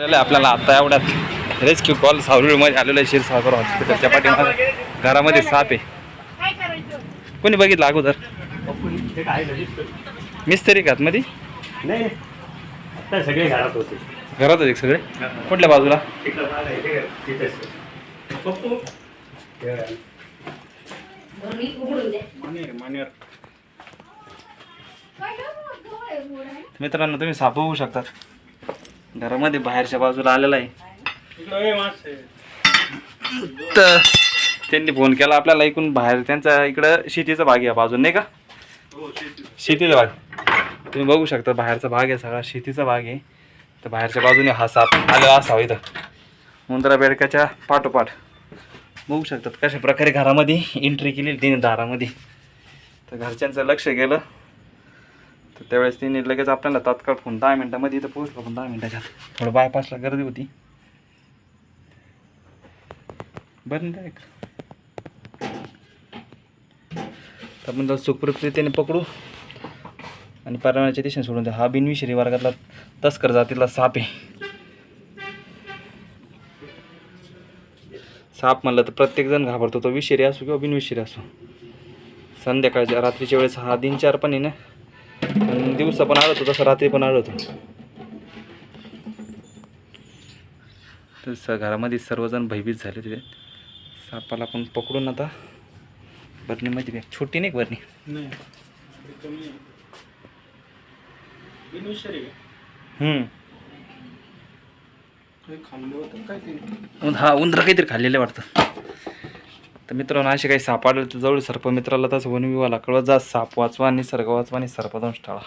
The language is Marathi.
आपल्याला आता एवढ्यात रेस्क्यू कॉल सावरूळमध्ये आलेलं आहे क्षीरसागर हॉस्पिटलच्या पाठीमागे. घरामध्ये साप आहे. कोणी बघितलं अगोदर? मिस्त्री का मध्ये सगळे घरात होते. घरात होते सगळे? कुठल्या बाजूला? मित्रांनो तुम्ही साप बघू शकतात. घरामध्ये बाहेरच्या बाजूला आलेला आहे. तर त्यांनी फोन केला आपल्याला ऐकून बाहेर. त्यांचा इकडं शेतीचा भाग आहे बाजून नाही का? हो, शेती. शेतीचा भाग. तुम्ही बघू शकता बाहेरचा भाग आहे सगळा शेतीचा भाग आहे. तर बाहेरच्या बाजूने हा साप आलेला असावा इथं. मुंद्रा बेडकाच्या पाठोपाठ. बघू शकतात कशा प्रकारे घरामध्ये एंट्री केली तिने दारामध्ये तर घरच्यांचं लक्ष गेलं. तर त्यावेळेस तिने लगेच आपल्याला तात्काळ फोन दहा मिनटामध्ये इथं पोहोचलो पण दहा मिनटाच्या थोडं बायपासला गर्दी होती. बरं नाही तर आपण त्याला सुखरूपरीतीने पकडू. आणि परवानाच्या दिशेने सोडून द्या हा बिनविषारी वर्गातला तस्कर जातीला साप आहे. साप म्हणलं तर प्रत्येकजण घाबरतो. तो विषारी असो किंवा बिनविषारी असो. संध्याकाळच्या रात्रीच्या वेळेस हा दिनचार पण आहे ना. दिवसा पण आढळतो तसं रात्री पण आढळतो तसं घरामध्ये सर्वजण भयभीत झाले तिथे सापाला आपण पकडून आता बरणीमध्ये बॅग छोटी नाही बरणी? नाही. उंद- हा उंदरं काहीतरी खाल्लेले वाटतं. तर मित्रांनो असे काही साप तर जवळ सर्प मित्राला तसं वन कळवत जा साप वाचवा निसर्ग वाचवा आणि सर्पदंश टाळा.